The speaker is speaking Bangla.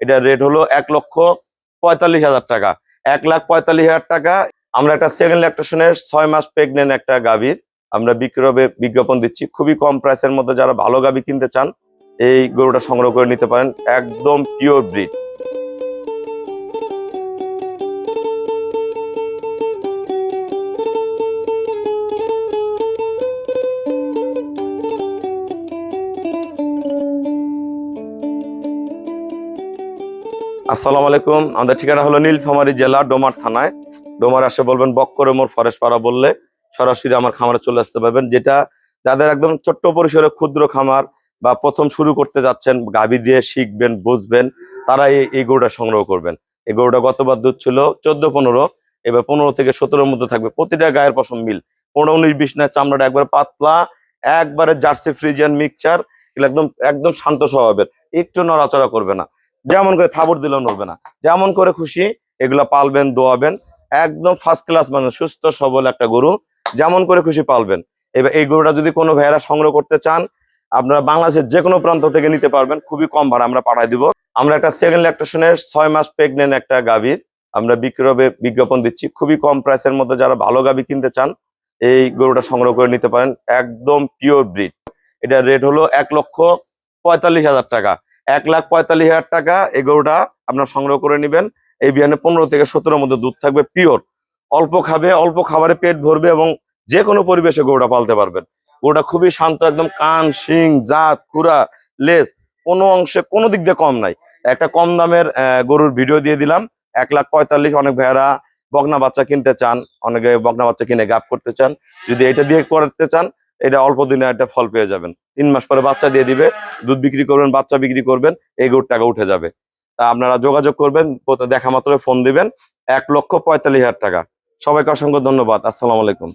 এটার রেট হলো এক লক্ষ পঁয়তাল্লিশ হাজার টাকা। এক লাখ পঁয়তাল্লিশ হাজার টাকা। আমরা একটা সেকেন্ড ল্যাকটেশনের ছয় মাস প্রেগনেন্ট একটা গাভীর আমরা বিক্রয় বিজ্ঞাপন দিচ্ছি। খুবই কম প্রাইসের মধ্যে যারা ভালো গাভী কিনতে চান, এই গরুটা সংগ্রহ করে নিতে পারেন। একদম পিওর ব্রিড আসসালামু আলাইকুম। আমাদের ঠিকানা হলো নীলফামারী জেলা, ডোমার থানায়। ডোমার আসে বলবেন বক্করে মোর ফরেস্ট পাড়া বললে সরাসরি আমার খামারে চলে আসতে পারবেন, যেটা যাদের একদম ছোট্ট পরিসরে ক্ষুদ্র খামার বা প্রথম শুরু করতে যাচ্ছেন, গাভী দিয়ে শিখবেন, বুঝবেন তারা এই গরুটা সংগ্রহ করবেন। এই গরুটা গতবার দুধ ছিল চোদ্দ পনেরো, এবার পনেরো থেকে সতেরোর মধ্যে থাকবে। প্রতিটা গায়ের পশম মিল। পনেরো উনিশ বিশ না, চামড়াটা একবারে পাতলা, একবারে জার্সি ফ্রিজিয়ান মিক্সচার, এগুলো একদম একদম শান্ত স্বভাবের। একটু নড়াচড়া করবে না। যেমন করে থাবর দিলেও নড়বে না। যেমন করে খুশি, এগুলা পালবেন, দোয়াবেন। একদম ফার্স্ট ক্লাস মানে সুস্থ, সবল একটা গরু, যেমন করে খুশি পালবেন। এবার এই গরুটা যদি কোনো ভাইয়েরা সংগ্রহ করতে চান, আপনারা বাংলাদেশের যে কোনো প্রান্ত থেকে নিতে পারবেন। খুবই কম ভাড়া আমরা পাঠাই দিব। আমরা একটা সেকেন্ড ল্যাকটেশনের ছয় মাস প্রেগনেন্ট একটা গাভীর আমরা বিক্রয়ে বিজ্ঞাপন দিচ্ছি। খুবই কম প্রাইসের মধ্যে যারা ভালো গাভী কিনতে চান, এই গরুটা সংগ্রহ করে নিতে পারেন। একদম পিওর ব্রিড এটার রেট হলো এক লক্ষ পঁয়তাল্লিশ হাজার টাকা। এক লাখ পঁয়তাল্লিশ হাজার টাকা এই গরুটা আপনার সংগ্রহ করে নেবেন। এই বিয়ানে পনেরো থেকে সতেরোর মধ্যে দুধ থাকবে পিওর। অল্প খাবে, অল্প খাবারে পেট ভরবে এবং যে কোনো পরিবেশে গরুটা পালতে পারবেন। গরুটা খুবই শান্ত, একদম কান, শিং, জাত, খুরা, লেজ, কোনো অংশে কোনো দিক দিয়ে কম নাই। একটা কম দামের গরুর ভিডিও দিয়ে দিলাম। এক লাখ পঁয়তাল্লিশ অনেক ভাইয়ারা বকনা বাচ্চা কিনতে চান, অনেকে বকনা বাচ্চা কিনে গাপ করতে চান। যদি এটা দিয়ে করতে চান এটা অল্প দিনে একটা ফল পেয়ে যাবেন। তিন মাস পরে বাচ্চা দিয়ে দিবে, দুধ বিক্রি করবেন, বাচ্চা বিক্রি করবেন, এই গরুর টাকা উঠে যাবে। তা আপনারা যোগাযোগ করবেন দেখা মাত্র ফোন দিবেন, এক লক্ষ পঁয়তাল্লিশ হাজার টাকা। সবাইকে অসংখ্য ধন্যবাদ, আসসালাম আলাইকুম।